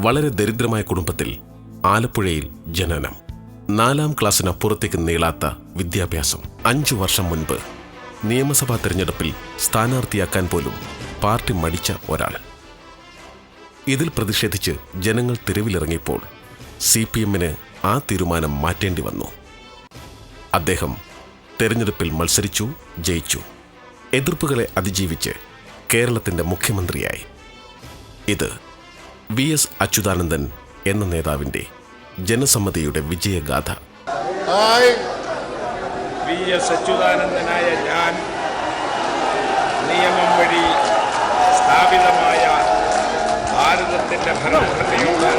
വളരെ ദരിദ്രമായ കുടുംബത്തിൽ ആലപ്പുഴയിൽ ജനനം. നാലാം ക്ലാസ്സിനപ്പുറത്തേക്ക് നീളാത്ത വിദ്യാഭ്യാസം. അഞ്ചു വർഷം മുൻപ് നിയമസഭാ തിരഞ്ഞെടുപ്പിൽ സ്ഥാനാർത്ഥിയാക്കാൻ പോലും പാർട്ടി മടിച്ച ഒരാൾ. ഇതിൽ പ്രതിഷേധിച്ച് ജനങ്ങൾ തെരുവിലിറങ്ങിയപ്പോൾ സി പി എമ്മിന് ആ തീരുമാനം മാറ്റേണ്ടി വന്നു. അദ്ദേഹം തെരഞ്ഞെടുപ്പിൽ മത്സരിച്ചു ജയിച്ചു. എതിർപ്പുകളെ അതിജീവിച്ച് കേരളത്തിന്റെ മുഖ്യമന്ത്രിയായി. ഇത് വി എസ് അച്യുതാനന്ദൻ എന്ന നേതാവിന്റെ ജനസമ്മതിയുടെ വിജയഗാഥ. വി എസ് അച്യുതാനന്ദനായ ഞാൻ നിയമം വഴി സ്ഥാപിതമായ ഭാരതത്തിന്റെ ഭരണഘടനയോട്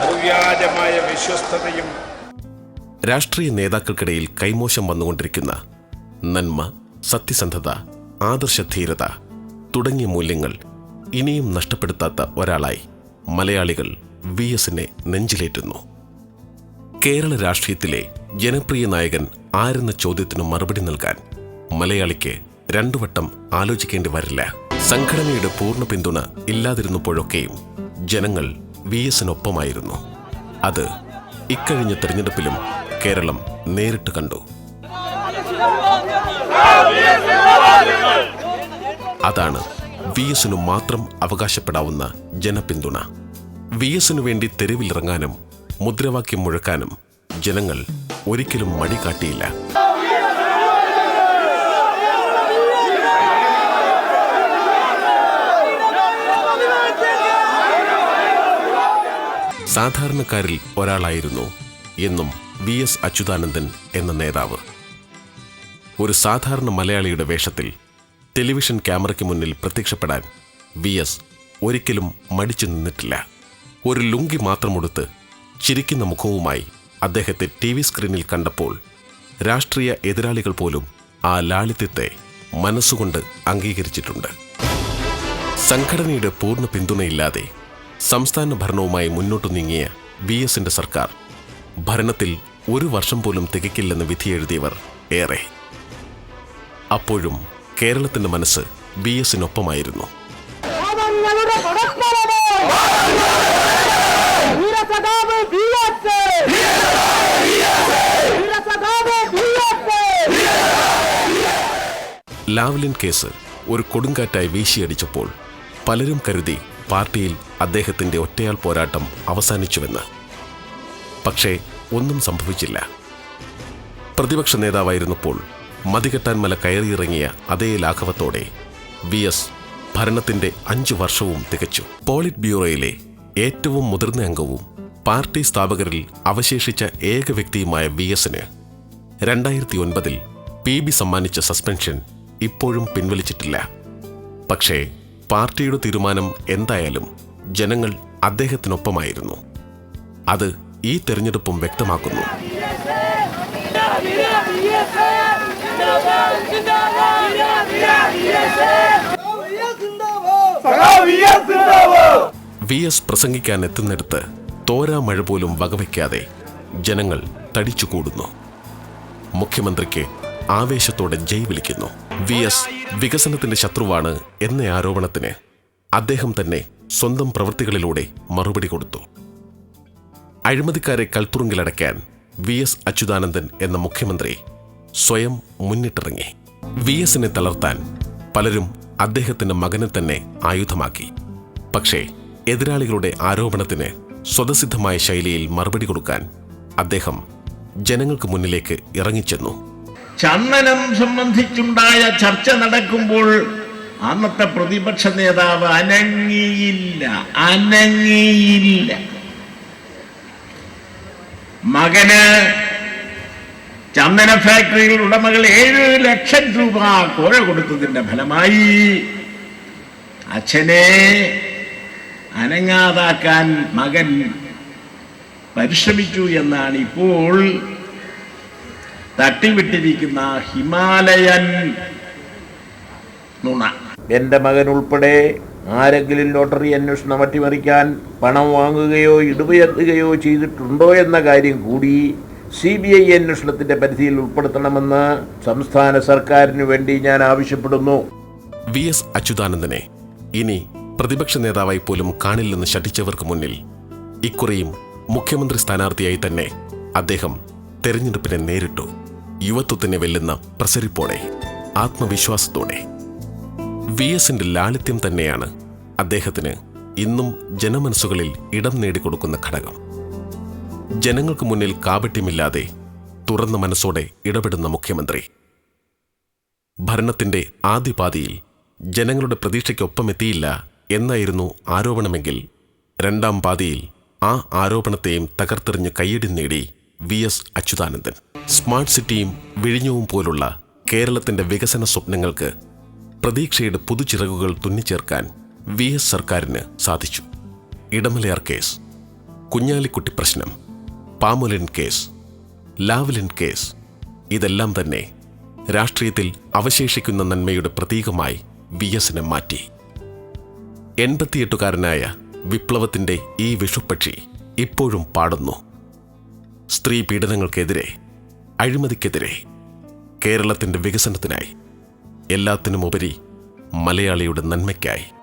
നിർവ്യാജമായ വിശ്വസ്തതയും രാഷ്ട്രീയ നേതാക്കൾക്കിടയിൽ കൈമോശം വന്നുകൊണ്ടിരിക്കുന്ന നന്മ സത്യസന്ധത ആദർശധീരത തുടങ്ങിയ മൂല്യങ്ങൾ ഇനിയും നഷ്ടപ്പെടുത്താത്ത ഒരാളായി മലയാളികൾ വി എസിനെ നെഞ്ചിലേറ്റുന്നു. കേരള രാഷ്ട്രീയത്തിലെ ജനപ്രിയ നായകൻ ആരെന്ന ചോദ്യത്തിനു മറുപടി നൽകാൻ മലയാളിക്ക് രണ്ടു വട്ടം ആലോചിക്കേണ്ടി വരില്ല. സംഘടനയുടെ പൂർണ പിന്തുണ ഇല്ലാതിരുന്നപ്പോഴൊക്കെയും ജനങ്ങൾ വി എസിനൊപ്പമായിരുന്നു അത് ഇക്കഴിഞ്ഞ തെരഞ്ഞെടുപ്പിലും കേരളം നേരിട്ട് കണ്ടു. അതാണ് വി എസിനു മാത്രം അവകാശപ്പെടാവുന്ന ജനപിന്തുണ. വി എസിനു വേണ്ടി തെരുവിലിറങ്ങാനും മുദ്രാവാക്യം മുഴക്കാനും ജനങ്ങൾ ഒരിക്കലും മടി കാട്ടിയില്ല. സാധാരണക്കാരിൽ ഒരാളായിരുന്നു എന്നും വി എസ് അച്യുതാനന്ദൻ എന്ന നേതാവ്. ഒരു സാധാരണ മലയാളിയുടെ വേഷത്തിൽ ടെലിവിഷൻ ക്യാമറയ്ക്ക് മുന്നിൽ പ്രത്യക്ഷപ്പെടാൻ വി എസ് ഒരിക്കലും മടിച്ചു നിന്നിട്ടില്ല. ഒരു ലുങ്കി മാത്രമെടുത്ത് ചിരിക്കുന്ന മുഖവുമായി അദ്ദേഹത്തെ ടി വി സ്ക്രീനിൽ കണ്ടപ്പോൾ രാഷ്ട്രീയ എതിരാളികൾ പോലും ആ ലാളിത്യത്തെ മനസ്സുകൊണ്ട് അംഗീകരിച്ചിട്ടുണ്ട്. സംഘടനയുടെ പൂർണ പിന്തുണയില്ലാതെ സംസ്ഥാന ഭരണവുമായി മുന്നോട്ടു നീങ്ങിയ വി എസിന്റെ സർക്കാർ ഭരണത്തിൽ ഒരു വർഷം പോലും തികക്കില്ലെന്ന് വിധിയെഴുതിയവർ ഏറെ. അപ്പോഴും കേരളത്തിന്റെ മനസ്സ് ബി എസിനൊപ്പമായിരുന്നു. ലാവ്ലിൻ കേസ് ഒരു കൊടുങ്കാറ്റായി വീശിയടിച്ചപ്പോൾ പലരും കരുതി പാർട്ടിയിൽ അദ്ദേഹത്തിന്റെ ഒറ്റയാൾ പോരാട്ടം അവസാനിച്ചുവെന്ന്. പക്ഷേ ഒന്നും സംഭവിച്ചില്ല. പ്രതിപക്ഷ നേതാവായിരുന്നപ്പോൾ മതികെട്ടാൻ മല കയറിയിറങ്ങിയ അതേ ലാഘവത്തോടെ വി എസ് ഭരണത്തിന്റെ അഞ്ചു വർഷവും തികച്ചു. പോളിറ്റ് ബ്യൂറോയിലെ ഏറ്റവും മുതിർന്ന അംഗവും പാർട്ടി സ്ഥാപകരിൽ അവശേഷിച്ച ഏക വ്യക്തിയുമായ വി എസിന് രണ്ടായിരത്തി ഒൻപതിൽ പി ബി സമ്മാനിച്ച സസ്പെൻഷൻ ഇപ്പോഴും പിൻവലിച്ചിട്ടില്ല. പക്ഷേ പാർട്ടിയുടെ തീരുമാനം എന്തായാലും ജനങ്ങൾ അദ്ദേഹത്തിനൊപ്പമായിരുന്നു. അത് ഈ തെരഞ്ഞെടുപ്പും വ്യക്തമാക്കുന്നു. വി എസ് പ്രസംഗിക്കാൻ എത്തുന്നിടത്ത് തോരാ മഴ പോലും വകവയ്ക്കാതെ ജനങ്ങൾ തടിച്ചു കൂടുന്നു മുഖ്യമന്ത്രിക്ക് ആവേശത്തോടെ ജയ് വിളിക്കുന്നു. വി എസ് വികസനത്തിന്റെ ശത്രുവാണ് എന്ന ആരോപണത്തിന് അദ്ദേഹം തന്നെ സ്വന്തം പ്രവൃത്തികളിലൂടെ മറുപടി കൊടുത്തു. അഴിമതിക്കാരെ കൽത്തുറുങ്കിലടയ്ക്കാൻ വി എസ് അച്യുതാനന്ദൻ എന്ന മുഖ്യമന്ത്രി സ്വയം മുന്നിട്ടിറങ്ങി. വി എസിനെ തളർത്താൻ പലരും അദ്ദേഹത്തിന്റെ മകനെ തന്നെ ആയുധമാക്കി. പക്ഷേ എതിരാളികളുടെ ആരോപണത്തിന് സ്വതസിദ്ധമായ ശൈലിയിൽ മറുപടി കൊടുക്കാൻ അദ്ദേഹം ജനങ്ങൾക്ക് മുന്നിലേക്ക് ഇറങ്ങിച്ചെന്നു. ചന്ദനം സംബന്ധിച്ചുണ്ടായ ചർച്ച നടക്കുമ്പോൾ അന്നത്തെ പ്രതിപക്ഷ നേതാവ് അനങ്ങിയില്ല അനങ്ങിയില്ല. മകന് ചന്ദന ഫാക്ടറിയിൽ ഉടമകൾ ഏഴ് ലക്ഷം രൂപ കോഴ കൊടുത്തതിന്റെ ഫലമായി അച്ഛനെ അനങ്ങാതാക്കാൻ മകൻ പരിശ്രമിച്ചു എന്നാണ് ഇപ്പോൾ തട്ടിവിട്ടിരിക്കുന്ന ഹിമാലയൻ നുണ. എന്റെ മകൻ ഉൾപ്പെടെ ആരെങ്കിലും ലോട്ടറി അന്വേഷണം അട്ടിമറിക്കാൻ പണം വാങ്ങുകയോ ഇടുവയെത്തുകയോ ചെയ്തിട്ടുണ്ടോ എന്ന കാര്യം കൂടി സി ബി ഐ അന്വേഷണത്തിന്റെ പരിധിയിൽ ഉൾപ്പെടുത്തണമെന്ന് സംസ്ഥാന സർക്കാരിനു വേണ്ടി ഞാൻ ആവശ്യപ്പെടുന്നു. വി എസ് അച്യുതാനന്ദനെ ഇനി പ്രതിപക്ഷ നേതാവായി പോലും കാണില്ലെന്ന് ശഠിച്ചവർക്ക് മുന്നിൽ ഇക്കുറിയും മുഖ്യമന്ത്രി സ്ഥാനാർത്ഥിയായി തന്നെ അദ്ദേഹം തെരഞ്ഞെടുപ്പിനെ നേരിട്ടു. യുവത്വത്തിനെ വെല്ലുന്ന പ്രസരിപ്പോടെ ആത്മവിശ്വാസത്തോടെ. വി എസിന്റെ ലാളിത്യം തന്നെയാണ് അദ്ദേഹത്തിന് ഇന്നും ജനമനസ്സുകളിൽ ഇടം നേടിക്കൊടുക്കുന്ന ഘടകം. ജനങ്ങൾക്ക് മുന്നിൽ കാപട്യമില്ലാതെ തുറന്ന മനസ്സോടെ ഇടപെടുന്ന മുഖ്യമന്ത്രി. ഭരണത്തിന്റെ ആദ്യപാതിയിൽ ജനങ്ങളുടെ പ്രതീക്ഷയ്ക്കൊപ്പമെത്തിയില്ല എന്നായിരുന്നു ആരോപണമെങ്കിൽ രണ്ടാം പാതിയിൽ ആ ആരോപണത്തെയും തകർത്തെറിഞ്ഞ് കയ്യടി നേടി വി എസ് അച്യുതാനന്ദൻ. സ്മാർട്ട് സിറ്റിയും വിഴിഞ്ഞവും പോലുള്ള കേരളത്തിന്റെ വികസന സ്വപ്നങ്ങൾക്ക് പ്രതീക്ഷയുടെ പുതുചിറകുകൾ തുന്നിച്ചേർക്കാൻ വി എസ് സർക്കാരിന് സാധിച്ചു. ഇടമലയാർ കേസ് കുഞ്ഞാലിക്കുട്ടി പ്രശ്നം. പാമൊലിൻ കേസ് ലാവ്ലിൻ കേസ് ഇതെല്ലാം തന്നെ രാഷ്ട്രീയത്തിൽ അവശേഷിക്കുന്ന നന്മയുടെ പ്രതീകമായി വി എസിനെ മാറ്റി. എൺപത്തിയെട്ടുകാരനായ വിപ്ലവത്തിന്റെ ഈ വിഷുപ്പക്ഷി ഇപ്പോഴും പാടുന്നു. സ്ത്രീ പീഡനങ്ങൾക്കെതിരെ അഴിമതിക്കെതിരെ കേരളത്തിന്റെ വികസനത്തിനായി എല്ലാത്തിനുമുപരി മലയാളിയുടെ നന്മയ്ക്കായി.